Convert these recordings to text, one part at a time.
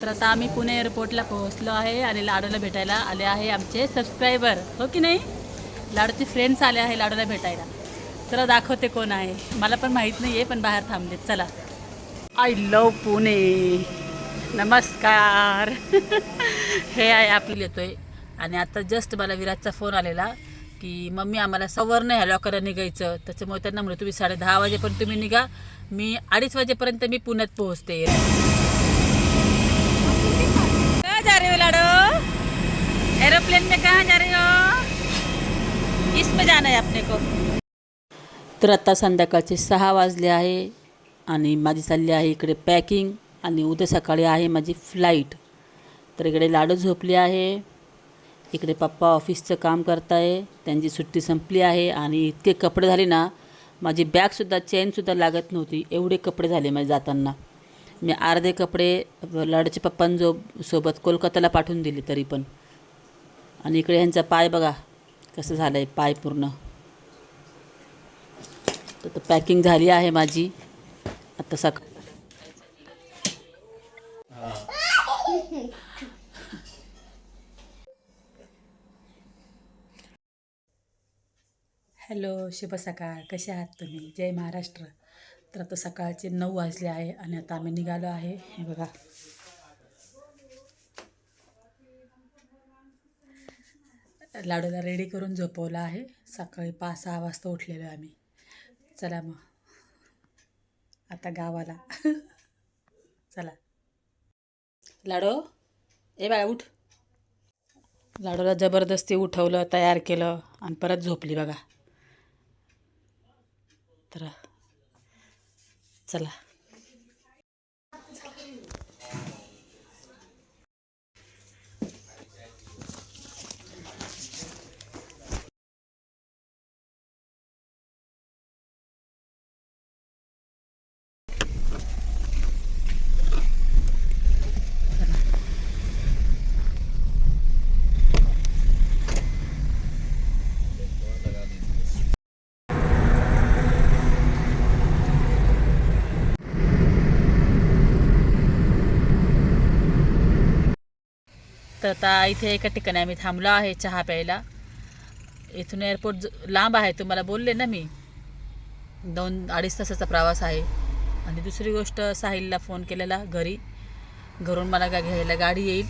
तर आता आम्ही पुणे एअरपोर्टला पोहोचलो आहे आणि लाडूला भेटायला आले आहे आमचे सबस्क्रायबर हो की नाही? लाडूचे फ्रेंड्स आले आहे लाडूला भेटायला. चला दाखवते कोण आहे. मला पण माहीत नाही आहे पण बाहेर थांबलेत चला. I love Pune. नमस्कार. हे आहे आपली येतोय. आणि आता जस्ट मला विराजचा फोन आलेला की मम्मी आम्हाला सवर्ण ह्या लॉकरला निघायचं. त्याच्यामुळे त्यांना म्हणलं तुम्ही साडे दहा वाजेपर्यंत तुम्ही निघा. मी अडीच वाजेपर्यंत मी पुण्यात पोहोचते. रहे हो लाडो? एरोप्लेन में कहाँ जा रहे हो? इसमें जाना है अपने को? तर आता संध्याकाळचे सहा वाजले आहे आणि माझी चालली आहे इकडे पॅकिंग आणि उद्या सकाळी आहे माझी फ्लाईट तर इकडे लाडू झोपली आहे. इकडे पप्पा ऑफिसचं काम करताय. आहे त्यांची सुट्टी संपली आहे आणि इतके कपडे झाले ना माझी बॅगसुद्धा चेनसुद्धा लागत नव्हती. एवढे कपडे झाले माझे जाताना. मी अर्धे कपडे लाडूच्या पप्पांजो सोबत कोलकात्याला पाठवून दिले तरी पण. आणि इकडे ह्यांचा पाय बघा कसं झालं आहे पाय पूर्ण. तर पॅकिंग झाली आहे माझी. आता सका हॅलो शुभ सकाळ. कसे आहात तुम्ही? जय महाराष्ट्र. तर आता सकाळचे नऊ वाजले आहे आणि आता आम्ही निघालो आहे. हे बघा. लाडूला रेडी करून झोपवलं आहे. सकाळी पाच सहा वाजता उठलेलो आहे आम्ही. चला मग. आता गावाला. चला. लाडो ए बाळा उठ. लाडूला जबरदस्ती उठवलं तयार केलं आणि परत झोपली बघा. तर चला तर आता इथे एका ठिकाणी आम्ही थांबलो आहे चहा प्यायला. इथून एअरपोर्ट लांब आहे तुम्हाला बोलले ना मी. दोन अडीच तासाचा प्रवास आहे. आणि दुसरी गोष्ट साहिलला फोन केलेला घरी. घरून मला काय घ्यायला गाडी येईल.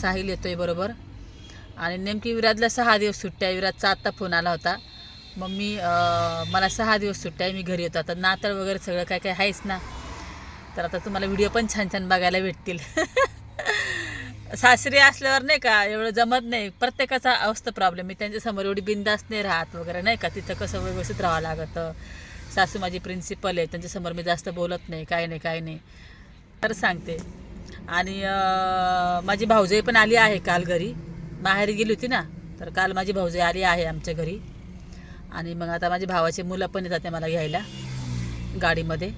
साहिल येतोय बरोबर. आणि नेमकी विराजला सहा दिवस सुट्ट्या आहे. विराजचा आत्ता फोन आला होता. मग मी मला सहा दिवस सुट्ट्या आहे मी घरी येतो. आता नातळ वगैरे सगळं काय काय आहेच ना. तर आता तुम्हाला व्हिडिओ पण छान छान बघायला भेटतील. सासरी असल्यावर नाही का एवढं जमत नाही. प्रत्येकाचा अवस्था प्रॉब्लेम आहे. त्यांच्यासमोर एवढी बिंदास नाही राहत वगैरे नाही का? तिथं कसं व्यवस्थित राहावं लागतं. सासू माझी प्रिन्सिपल आहे. त्यांच्यासमोर मी जास्त बोलत नाही. काय नाही काय नाही. तर सांगते. आणि माझी भाऊजाई पण आली आहे काल घरी. माहेरी गेली होती ना तर काल माझी भाऊजाई आली आहे आमच्या घरी. आणि मग आता माझ्या भावाचे मुलं पण येतात ते मला घ्यायला गाडीमध्ये.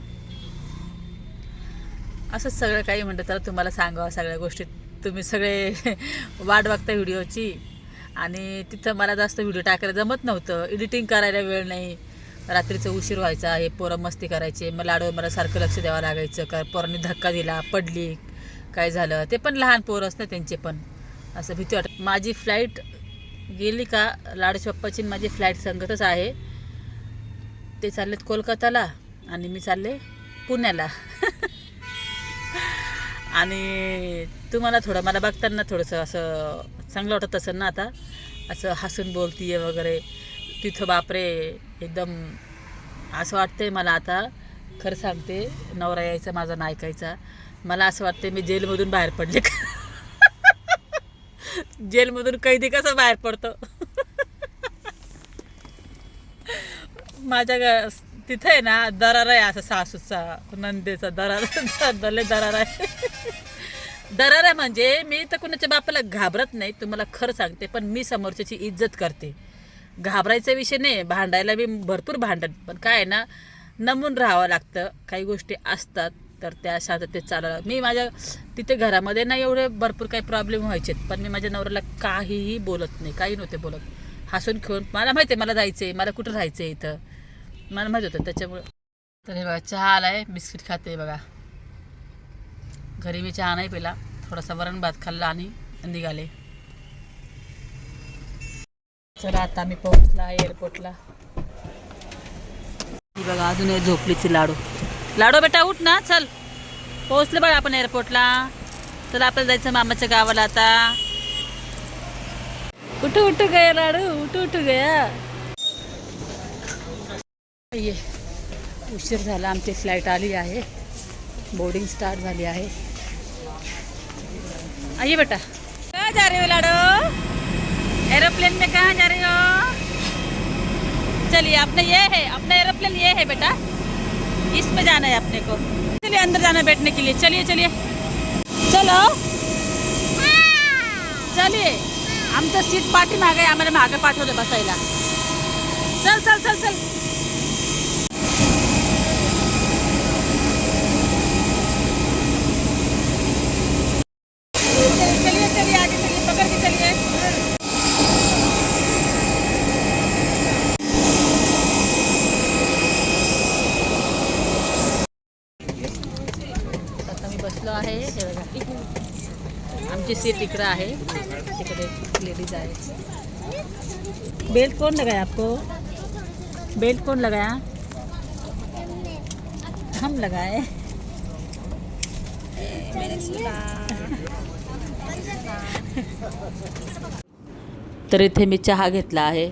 असंच सगळं काही म्हणतं तर तुम्हाला सांगावं सगळ्या गोष्टीत तुम्ही सगळे वाट बघता व्हिडिओची. आणि तिथं मला जास्त व्हिडिओ टाकायला जमत नव्हतं. एडिटिंग करायला वेळ नाही. रात्रीचं उशीर व्हायचा हे पोरं मस्ती करायचे. मला लाडू मला सारखं लक्ष द्यावं लागायचं. का पोरांनी धक्का दिला पडली काय झालं? ते पण लहान पोरं असतं त्यांचे पण. असं भीती वाटत. माझी फ्लाईट गेली का लाडशप्पाची माझी फ्लाईट संगतच आहे. ते चाललेत कोलकाताला आणि मी चालले पुण्याला. आणि तुम्हाला थोडं मला बघताना थोडंसं असं चांगलं वाटत असेल ना आता? असं हसून बोलतीये वगैरे. तिथं बापरे एकदम असं वाटतंय मला आता. खरं सांगते नवरा यायचा माझा नायकायचा ऐकायचा. मला असं वाटतंय मी जेलमधून बाहेर पडले. जेलमधून कैदी कसं बाहेर पडतो? माझ्या तिथं आहे ना दरार आहे असं सासूचा नंदेचा दरार दले दरार आहे. दरारा म्हणजे मी तर कुणाच्या बापाला घाबरत नाही तुम्हाला खरं सांगते पण मी समोरच्याची इज्जत करते. घाबरायचा विषय नाही भांडायला मी भरपूर भांडत पण काय आहे ना नमून राहावं लागतं. काही गोष्टी असतात तर त्या शांततेत चालायला मी माझ्या तिथे घरामध्ये ना एवढे भरपूर काही प्रॉब्लेम व्हायचे पण मी माझ्या नवऱ्याला काहीही बोलत नाही काही नव्हते बोलत. हसून खेळून मला माहिती आहे मला जायचं आहे मला कुठं राहायचं आहे इथं. मला माहीत होतं त्याच्यामुळं. तर हे बघा चहा आलाय बिस्किट खाते बघा. घरी मी चहा नाही पिला. थोडासा वरण भात खाल्ला आणि निघाले. चला आता मी पोहोचला एअरपोर्टला बघा अजून एक झोपलीची लाडू. लाडू बेटा उठ ना चल. पोहोचले बघा आपण एअरपोर्टला चला आपल्याला जायचं मामाच्या गावाला आता. उठू उठू गया लाडू उठू उठू गया ये. उशीर झाला आमची फ्लाईट आली आहे. बोर्डिंग स्टार्ट झाली आहे. आइए बेटा। कहाँ जा रहे हो लाडो? एरोप्लेन में कहाँ जा रहे हो? चलिए आपने ये है अपना एरोप्लेन ये है बेटा। इसमें जाना है अपने को। चलिए अंदर जाना है बैठने के लिए। चलिए चलिए। चलो। चलिए। आमचं सीट पाठी मागे आम्हाला मागे पाठवलं बसायला चल चल चल चल चलिए चलिए आगे चलिए पकड़ के चलिए आता मी बसलो आहे हे बघा आमची सीट आहे तिकडे लेडीज आहे बेल्ट कौन लगाया आपको? बेल्ट कौन लगाया? हम लगाए. तर इथे मी चहा घेतला आहे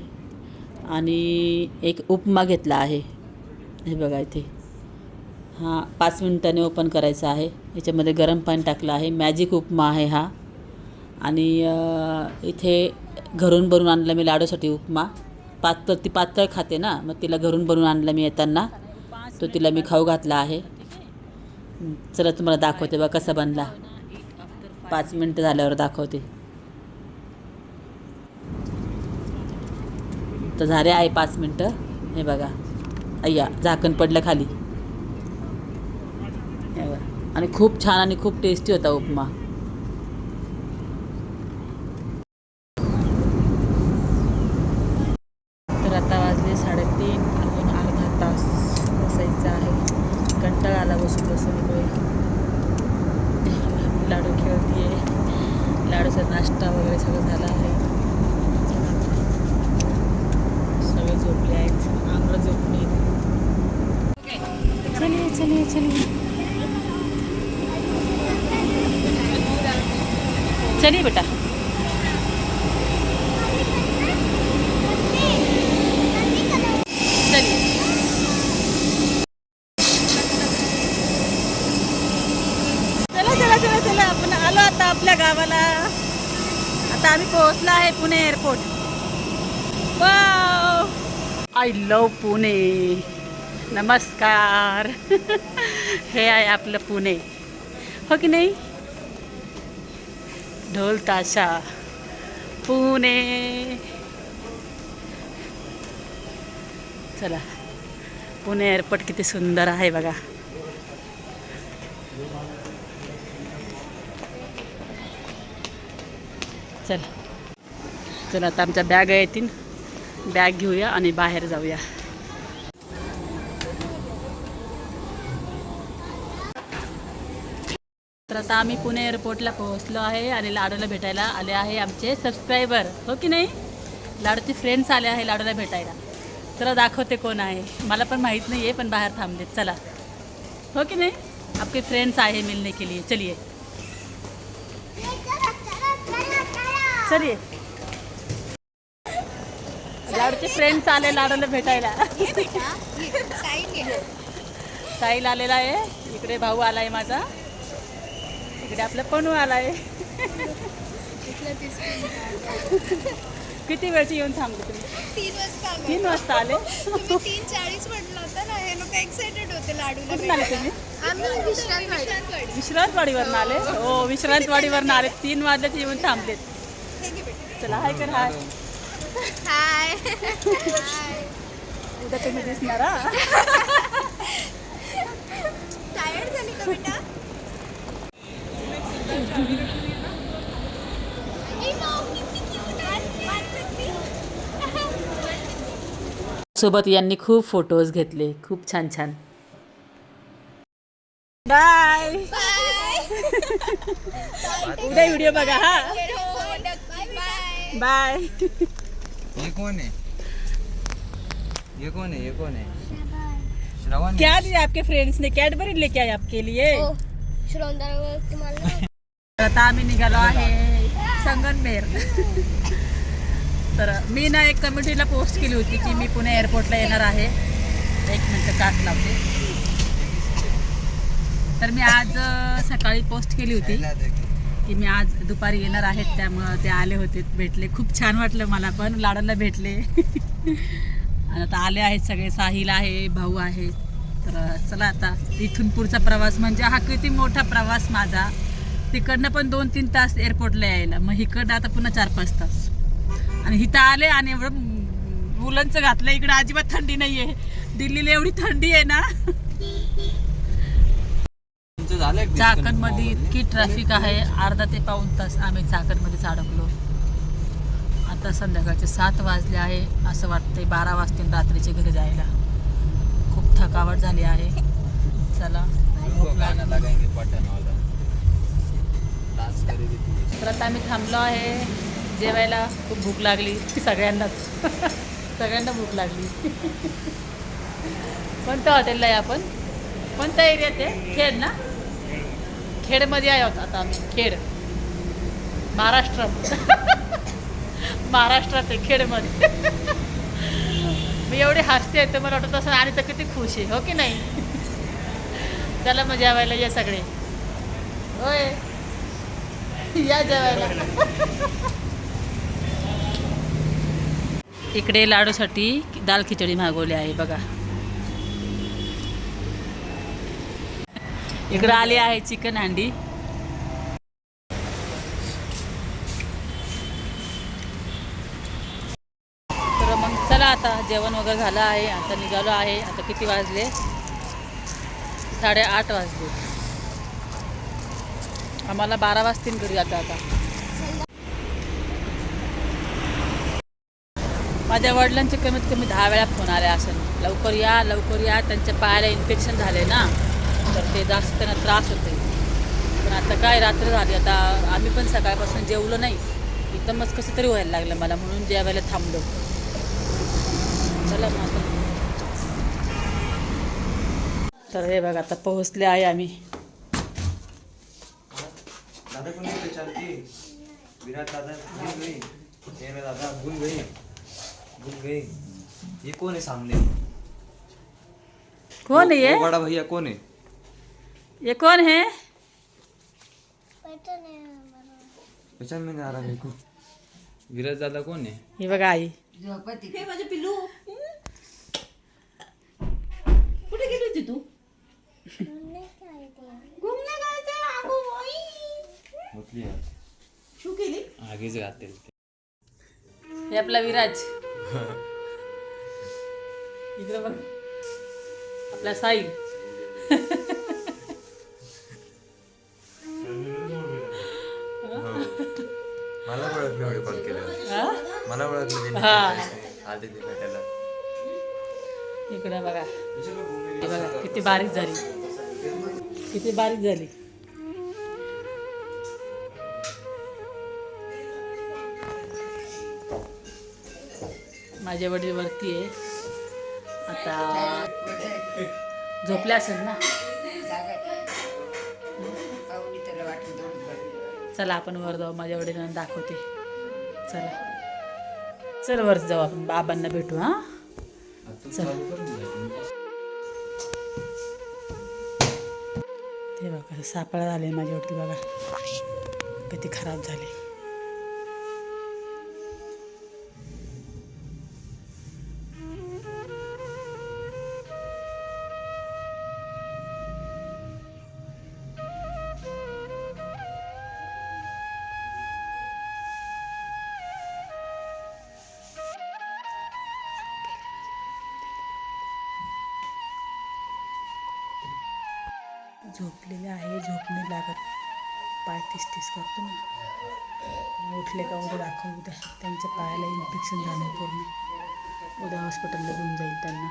आणि एक उपमा घेतला आहे. हे बघा इथे. हां पाच मिनिटांनी ओपन करायचा आहे. याच्यामध्ये गरम पाणी टाकलं आहे. मॅजिक उपमा आहे हा. आणि इथे घरून बनवून आणलं मी लाडूसाठी उपमा. पातळ ती पातळ खाते ना मग तिला घरून बनवून आणलं मी येताना. तो तिला मी खाऊ घातला आहे. चला तुम्हाला दाखवते बा कसा बनला. पाच मिनटं झाल्यावर दाखवते. तर झाले आहे पाच मिनटं. हे बघा. अय्या झाकण पडलं खाली. हे बघा. आणि खूप छान आणि खूप टेस्टी होता उपमा तर आता वाजले साडेतीन अजून अर्धा तास बसायचं आहे कंटाळा आला बसून बसून इकडे लाडू खेळतीये लाडूचा नाश्ता वगैरे सगळं झालं आहे. सगळे झोपले आहेत. आंगळं झोपली. चलिए चलिए चलिए चलिए बेटा चलिए चला चला चला चला आपण आलो आता आपल्या गावाला आता आम्ही पोहोचलो आहे Pune airport I love Pune. नमस्कार. हे आहे आपलं पुणे. हो की नाही? ढोल ताशा. पुणे. चला. पुणे एअरपोर्ट किती सुंदर आहे बघा. चला. चला आता आमच्या बॅग येतील. बॅग घेऊया आणि बाहेर जाऊया. तर आता आम्ही पुणे एअरपोर्टला पोहोचलो आहे आणि लाडूला भेटायला आले आहे आमचे सबस्क्रायबर हो की नाही? लाडूचे फ्रेंड्स आले आहे लाडूला भेटायला. चला दाखवते कोण आहे. मला पण माहीत नाही आहे पण बाहेर थांबलेत चला. हो की नाही? आपके फ्रेंड्स आहे मिलने के लिए. चलिए. चलिए. लाडूचे फ्रेंड्स आले लाडूला भेटायला. साहिल आलेला आहे. इकडे भाऊ आला आहे माझा. इकडे आपलं पणू आला आहे किती वेळची येऊन थांबले तुम्ही? तीन वाजता आलो. तीन वाजता आले? तीन चाळीस म्हटलं होतं ना हे लोक एक्साइटेड होते लाडूला कुठून आले. तुम्ही. विश्रांतवाडीवरनं आले? हो विश्रांतवाडीवरनं आले. तीन वाजल्याचे येऊन थांबलेत. चला हाय कर हाय. हाय हाय. उद्या तुम्ही दिसणार हा टायर्ड झाली का बेटा सोबत यांनी खूप फोटोज घेतले. खूप छान छान. बाय बाय उद्या व्हिडिओ बघा हा. बाय बाय ये कौन है? ये कौन है? ये कौन है? श्रवण। क्या दिया आपके फ्रेंड्स ने? कॅडबरी लेके आए आपके लिए। तर आता आम्ही निघालो आहे। संगनमेर। तर मी ना एक कमिटीला पोस्ट केली होती की मी पुणे एअरपोर्टला येणार आहे. एक मिनटं कास लावते. तर मी आज सकाळी पोस्ट केली होती. की मी आज दुपारी येणार आहेत त्यामुळं ते आले होते भेटले. खूप छान वाटलं मला पण लाडाला भेटले. आणि आता आले आहेत सगळे साहिल आहे भाऊ आहे. तर चला आता इथून पुढचा प्रवास म्हणजे हा किती मोठा प्रवास माझा. तिकडनं पण दोन तीन तास एअरपोर्टला यायला. मग इकडं आता पुन्हा चार पाच तास. आणि इथं आले आणि एवढं मुलांचं घातलं इकडं अजिबात थंडी नाही आहे दिल्लीला एवढी थंडी आहे ना. चाकणमध्ये इतकी ट्रॅफिक आहे. अर्धा ते पाऊण तास आम्ही चाकणमध्येच अडकलो आता संध्याकाळचे सात वाजले आहे. असं वाटतंय बारा वाजतील रात्रीचे घरी जायला. खूप थकावट झाली आहे. चला. तर आता आम्ही थांबलो आहे. जेवायला खूप भूक लागली. सगळ्यांनाच. सगळ्यांना भूक लागली. कोणत्या हॉटेलला आहे आपण? कोणत्या एरियात आहे खेड ना? खेडमध्ये आहे आहोत आता आम्ही. खेड. महाराष्ट्रात महाराष्ट्रात आहे खेडमध्ये. मी एवढी हसते तर मला वाटत असं आणि तर किती खुश आहे हो की नाही? चला मग जेवायला या सगळे. होय. या जेवायला. इकडे लाडूसाठी दाल खिचडी मागवली आहे बघा. इकडं आली आहे चिकन हंडी. तर मग चला आता जेवण वगैरे झालं आहे आता निघालो आहे आता किती वाजले? साडेआठ वाजले. आम्हाला बारा वाजतील घरी आता आता. माझ्या वडिलांचे कमीत कमी दहा वेळा फोन आले असेल. लवकर या लवकर या त्यांच्या पायाला इन्फेक्शन झाले ना. तर ते जास्त त्यांना त्रास होते. पण आता काय रात्र झाली आता आम्ही पण सकाळपासून जेवलो नाही. एकदमच कसं तरी व्हायला लागलं मला म्हणून जेवायला थांबलो. चला मग आता. तर हे बघा आता पोहोचले आहे आम्ही. दादा कौन है चलती. विराट दादा भूल गई. मेरा दादा भूल गई. भूल गई. ये कौन है सामने कौन है? वो- ये वो बड़ा भैया कौन है ये कौन है? पहचान में आ रहा मेरे को। विराज दादा कौन है? हे बघा आई कुठे गेली होती तू? घुमने जायचं अगो बाई मुतली है। शू केली आगेच गाते हे आपला विराज। इकडे बघ. आपला साईल ओळखलं व्हिडिओ कॉल. केल्यावर? मला ओळखलं त्यांनी. हा. आले ते भेटायला. इकडे बघा. हे बघा किती बारीक झाली. किती बारीक झाली. माझे वडील वरती आहे. आता झोपले असेल ना? चला आपण वर जाऊ. माझ्या वडिलांना दाखवते. चला. चल वर जाऊ आपण बाबांना भेटू हा? ते बघा सापळा झाले माझे वडील बघा. किती खराब झाले. झोपलेले आहे झोप नाही लागत. पाय तीस तीस करतो ना उठले का उद्या दाखवू उद्या त्यांच्या पायाला इन्फेक्शन झालं पूर्ण. उद्या हॉस्पिटलला घेऊन जाईल त्यांना.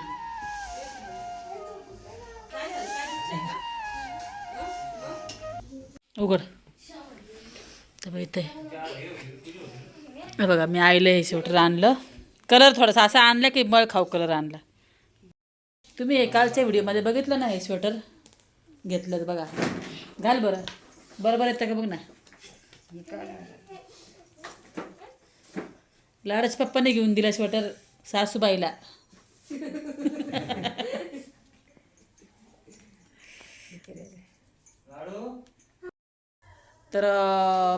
उघड. तर इथे. बघा मी आईला हे स्वेटर आणलं. कलर थोडासा असा आणला की मळ खाऊ कलर आणला. तुम्ही हे कालच्या व्हिडिओमध्ये बघितलं ना हे स्वेटर घेतलं तर बघा. घाल बरं. बरोबर येतं का बघ ना? लाडच पप्पाने घेऊन दिला स्वेटर सासूबाईला. तर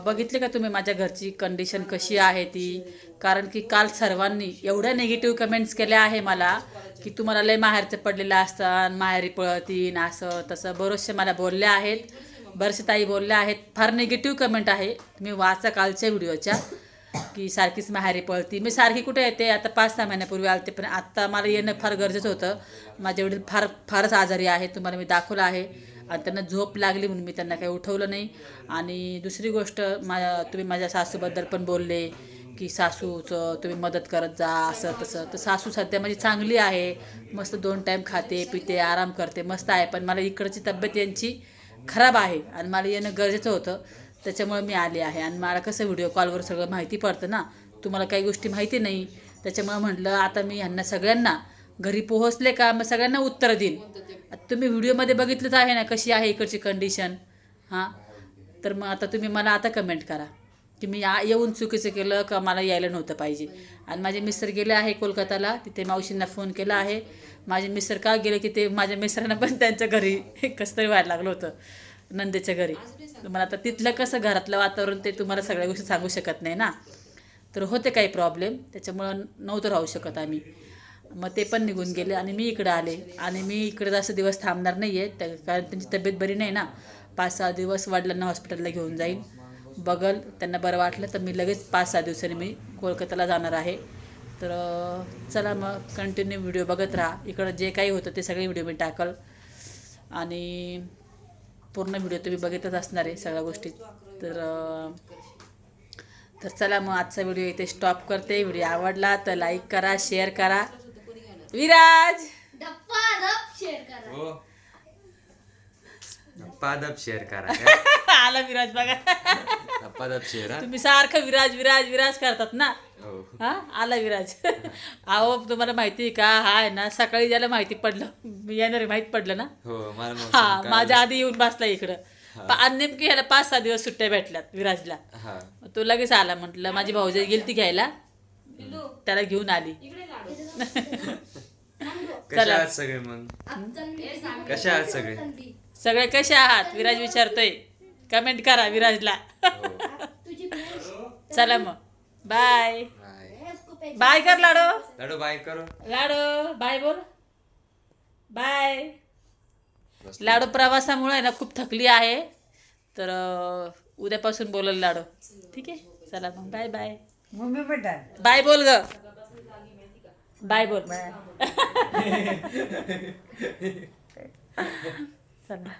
बघितले का तुम्ही माझ्या घरची कंडिशन कशी आहे ती? कारण की काल सर्वांनी एवढ्या निगेटिव्ह कमेंट्स केल्या आहे मला की तुम्हाला लय माहेरचं पडलेलं असतं माहेरी पळतीन असं तसं बरेचसे मला बोलले आहेत. बरेचसे ताई बोलल्या आहेत फार निगेटिव्ह कमेंट आहे. तुम्ही वाचा कालच्या व्हिडिओच्या की सारखीच माहेरी पळती. मी सारखी कुठे येते? आता पाच सहा महिन्यापूर्वी आलते पण आत्ता मला येणं फार गरजेचं होतं. माझे वडील फार फारच आजारी आहे तुम्हाला मी दाखवलं आहे. आणि त्यांना झोप लागली म्हणून मी त्यांना काही उठवलं नाही. आणि दुसरी गोष्ट मा तुम्ही माझ्या सासूबद्दल पण बोलले की सासूचं तुम्ही मदत करत जा असं तसं. तर सासू सध्या माझी चांगली आहे. मस्त दोन टाईम खाते पिते आराम करते मस्त आहे. पण मला इकडची तब्येत यांची खराब आहे आणि मला येणं गरजेचं होतं. त्याच्यामुळे मी आले आहे. आणि मला कसं व्हिडिओ कॉलवर सगळं माहिती पडतं ना तुम्हाला काही गोष्टी माहिती नाही. त्याच्यामुळे म्हटलं आता मी ह्यांना सगळ्यांना घरी पोहोचले का मग सगळ्यांना उत्तर देईन. तुम्ही व्हिडिओमध्ये बघितलंच आहे ना कशी आहे इकडची कंडिशन हां? तर मग आता तुम्ही मला आता कमेंट करा. की मी या येऊन चुकीचं केलं का मला यायला नव्हतं पाहिजे? आणि माझे मिस्टर गेले आहे कोलकाताला तिथे मावशींना फोन केला आहे. माझे मिस्टर का गेले की ते माझ्या मिस्टरांना पण त्यांच्या घरी कसं तरी व्हायला लागलं होतं नंदेच्या घरी. तर मला आता तिथलं कसं घरातलं वातावरण ते तुम्हाला सगळ्या गोष्टी सांगू शकत नाही ना. तर होते काही प्रॉब्लेम त्याच्यामुळं नव्हतं राहू शकत आम्ही. मग ते पण निघून गेले आणि मी इकडं आले. आणि मी इकडे जास्त दिवस थांबणार नाही आहे त्या कारण त्यांची तब्येत बरी नाही ना. पाच सहा दिवस वडिलांना हॉस्पिटलला घेऊन जाईन. बघल त्यांना बरं वाटलं तर मी लगेच पाच सहा दिवसांनी मी कोलकात्याला जाणार आहे. तर चला मग कंटिन्यू व्हिडिओ बघत राहा. इकडं जे काही होतं ते सगळे व्हिडिओ मी टाकल. आणि पूर्ण व्हिडिओ तुम्ही बघितच असणार आहे सगळ्या गोष्टी. तर तर चला मग आजचा व्हिडिओ इथे स्टॉप करते. व्हिडिओ आवडला तर लाईक करा शेअर करा. विराज! शेअर करा. हो. पादप शेअर करा. आला विराज बघा. शेअर हा? तुम्ही सारखं विराज विराज विराज करतात ना? हो. हा? आला विराज. अहो तुम्हाला माहिती आहे का? हा आहे ना सकाळी ज्याला माहिती पडलं मी येणार माहीत पडलं ना? हो मला मग हा सांग माझ्या आधी येऊन बसला इकडं. प- आणि नेमकी ह्याला पाच सहा दिवस सुट्ट्या भेटल्यात विराजला. हा. तो लगेच आला म्हटलं माझी भाऊजाई गेली ती घ्यायला त्याला घेऊन आली. कशा आहात सगळे मग? कशा आहात सगळे? सगळे कसे आहात? विराज विचारतोय. कमेंट करा विराजला. हो. चला मग. बाय बाय बाय कर लाडो. लाडू बाय करो. लाडो बाय बोल. बाय लाडो प्रवासामुळे आहे ना खूप थकली आहे. तर अं, उद्यापासून बोलल लाडो. ठीक आहे? चला मग. बाय बाय मम्मी बेटा बाय बोल ग. बाय बोल. चला.